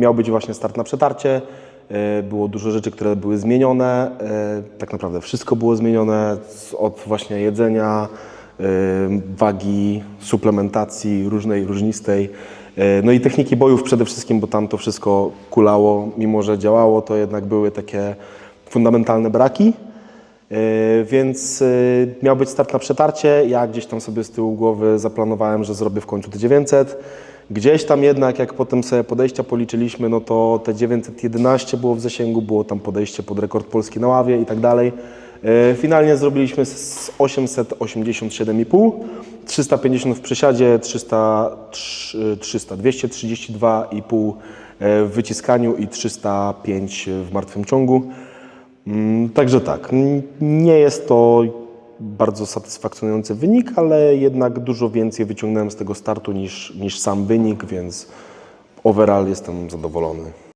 miał być właśnie start na przetarcie. E, Było dużo rzeczy, które były zmienione. E, Tak naprawdę wszystko było zmienione od właśnie jedzenia, e, wagi, suplementacji różnej, różnistej. No i techniki bojów przede wszystkim, bo tam to wszystko kulało, mimo że działało, to jednak były takie fundamentalne braki. Więc miał być start na przetarcie. Ja gdzieś tam sobie z tyłu głowy zaplanowałem, że zrobię w końcu te 900. Gdzieś tam jednak, jak potem sobie podejścia policzyliśmy, no to te 911 było w zasięgu, było tam podejście pod rekord polski na ławie i tak dalej. E, Finalnie zrobiliśmy z 887,5, 350 w przesiadzie, 300, trz- 300 232,5 w wyciskaniu i 305 w martwym ciągu. Mm, Także tak, nie jest to bardzo satysfakcjonujący wynik, ale jednak dużo więcej wyciągnąłem z tego startu niż, niż sam wynik, więc overall jestem zadowolony.